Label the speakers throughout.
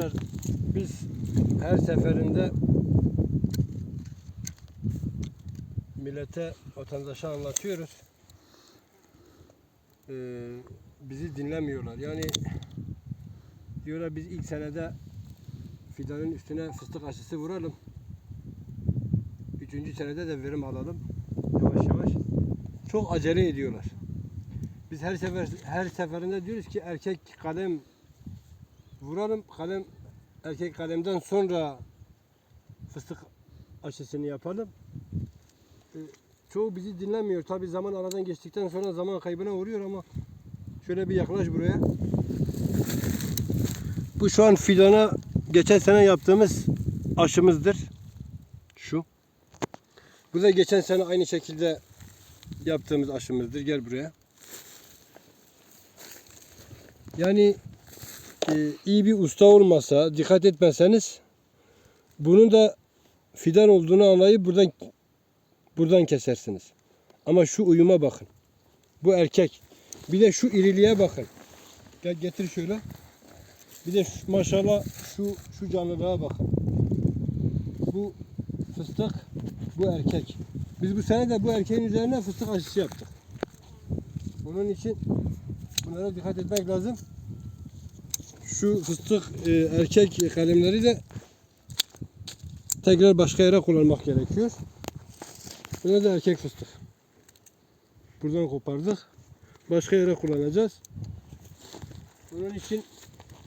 Speaker 1: Arkadaşlar biz her seferinde millete, vatandaşa anlatıyoruz. Ee, bizi dinlemiyorlar. Yani diyorlar biz ilk senede fidanın üstüne fıstık aşısı vuralım. Üçüncü senede de verim alalım. Yavaş yavaş. Çok acele ediyorlar. Biz her sefer her seferinde diyoruz ki erkek kalem vuralım. Kalem erkek kalemden sonra fıstık aşısını yapalım. Ee, çoğu bizi dinlemiyor. Tabi zaman aradan geçtikten sonra zaman kaybına uğruyor ama şöyle bir yaklaş buraya. Bu şu an fidana geçen sene yaptığımız aşımızdır. Şu. Bu da geçen sene aynı şekilde yaptığımız aşımızdır. Gel buraya. Yani iyi bir usta olmasa, dikkat etmeseniz bunun da fidan olduğunu anlayıp buradan buradan kesersiniz. Ama şu uyuma bakın. Bu erkek. Bir de şu iriliğe bakın. Gel getir şöyle. Bir de şu, maşallah şu şu canlılığa bakın. Bu fıstık, bu erkek. Biz bu sene de bu erkeğin üzerine fıstık aşısı yaptık. Bunun için bunlara dikkat etmek lazım. Şu fıstık e, erkek kalemleri de tekrar başka yere kullanmak gerekiyor. Buna da erkek fıstık. Buradan kopardık. Başka yere kullanacağız. Bunun için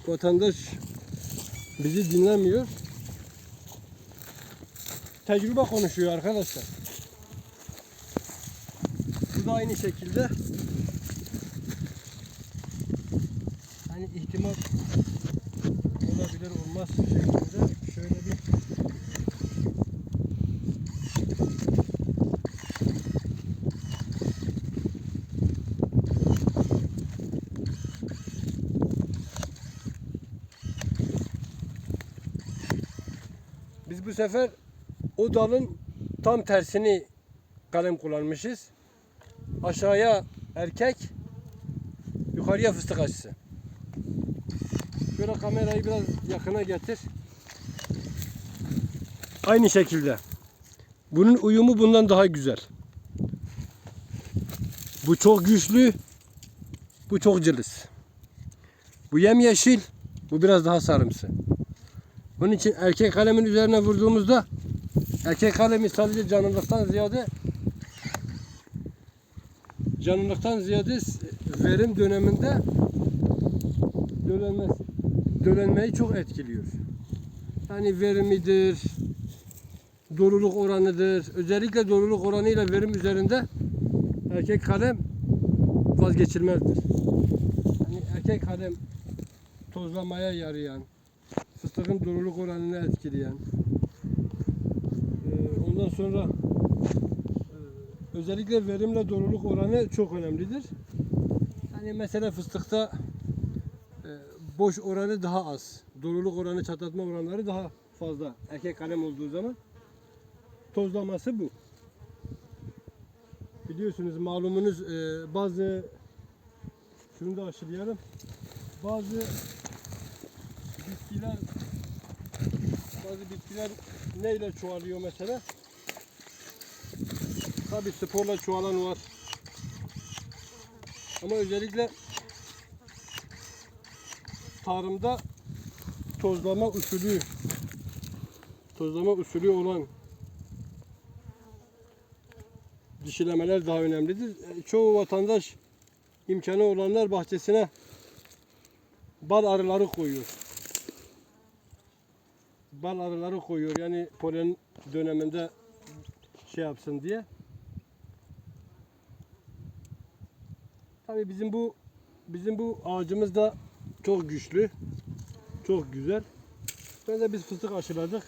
Speaker 1: vatandaş bizi dinlemiyor. Tecrübe konuşuyor arkadaşlar. Bu da aynı şekilde ihtimal olabilir olmaz şeklinde şöyle bir Biz bu sefer o dalın tam tersini kalem kullanmışız. Aşağıya erkek, yukarıya fıstık aşısı. Şöyle kamerayı biraz yakına getir. Aynı şekilde. Bunun uyumu bundan daha güzel. Bu çok güçlü. Bu çok cılız. Bu yemyeşil. Bu biraz daha sarımsı. Bunun için erkek kalemin üzerine vurduğumuzda erkek kalemi sadece canlılıktan ziyade canlılıktan ziyade verim döneminde dölenmez, dölenmeyi çok etkiliyor. Yani verimidir, doluluk oranıdır. Özellikle doluluk oranıyla verim üzerinde erkek kalem vazgeçilmezdir. Yani erkek kalem tozlamaya yarayan, fıstığın doluluk oranını etkileyen, ondan sonra özellikle verimle doluluk oranı çok önemlidir. Yani mesela fıstıkta boş oranı daha az, doluluk oranı, çatlatma oranları daha fazla. Erkek kalem olduğu zaman tozlaması bu. Biliyorsunuz malumunuz e, bazı şunu da aşılayalım. Bazı bitkiler bazı bitkiler neyle çoğalıyor mesela? Tabi sporla çoğalan var. Ama özellikle tarımda tozlama usulü tozlama usulü olan dişilemeler daha önemlidir. E, Çoğu vatandaş imkanı olanlar bahçesine bal arıları koyuyor. Bal arıları koyuyor yani polen döneminde şey yapsın diye. Tabii bizim bu bizim bu ağacımız da çok güçlü. Çok güzel. Ben de biz fıstık aşıladık.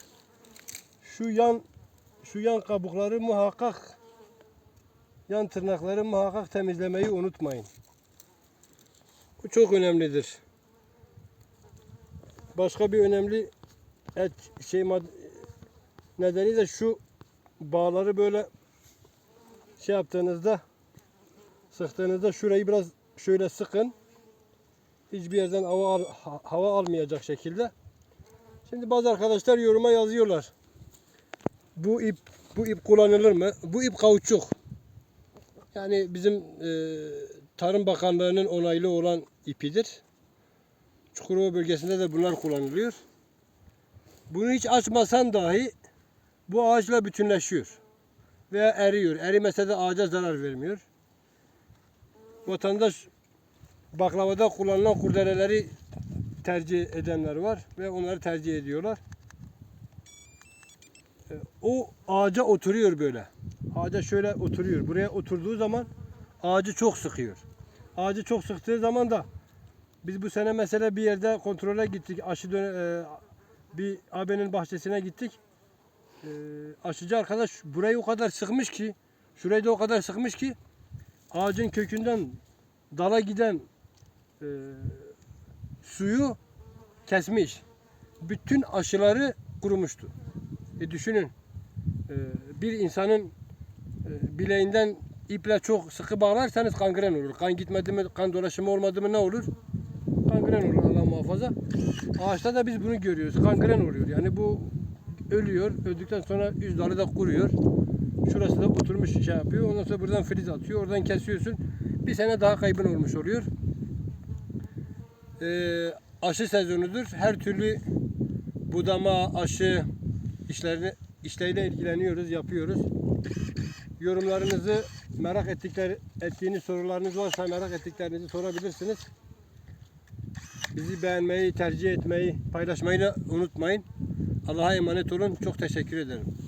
Speaker 1: Şu yan şu yan kabukları muhakkak yan tırnakları muhakkak temizlemeyi unutmayın. Bu çok önemlidir. Başka bir önemli et şey nedeni de şu bağları böyle şey yaptığınızda sıktığınızda şurayı biraz şöyle sıkın. Hiçbir yerden hava hava almayacak şekilde. Şimdi bazı arkadaşlar yoruma yazıyorlar. Bu ip bu ip kullanılır mı? Bu ip kauçuk. Yani bizim e, Tarım Bakanlığı'nın onaylı olan ipidir. Çukurova bölgesinde de bunlar kullanılıyor. Bunu hiç açmasan dahi bu ağaçla bütünleşiyor. Veya eriyor. Erimese de ağaca zarar vermiyor. Vatandaş baklavada kullanılan kurdeleleri tercih edenler var ve onları tercih ediyorlar. E, O ağaca oturuyor böyle. Ağaca şöyle oturuyor. Buraya oturduğu zaman ağacı çok sıkıyor. Ağacı çok sıktığı zaman da biz bu sene mesela bir yerde kontrole gittik. Aşı döne, e, bir abinin bahçesine gittik. E, aşıcı arkadaş burayı o kadar sıkmış ki, şurayı da o kadar sıkmış ki ağacın kökünden dala giden e, suyu kesmiş. Bütün aşıları kurumuştu. E düşünün e, bir insanın e, bileğinden iple çok sıkı bağlarsanız kangren olur. Kan gitmedi mi, kan dolaşımı olmadı mı ne olur? Kangren olur Allah muhafaza. Ağaçta da biz bunu görüyoruz. Kangren oluyor. Yani bu ölüyor. Öldükten sonra üst dalı da kuruyor. Şurası da oturmuş şey yapıyor. Ondan sonra buradan filiz atıyor. Oradan kesiyorsun. Bir sene daha kaybın olmuş oluyor. Ee, aşı sezonudur. Her türlü budama, aşı işlerini işleriyle ilgileniyoruz, yapıyoruz. Yorumlarınızı merak ettikleri ettiğiniz sorularınız varsa merak ettiklerinizi sorabilirsiniz. Bizi beğenmeyi, tercih etmeyi, paylaşmayı da unutmayın. Allah'a emanet olun. Çok teşekkür ederim.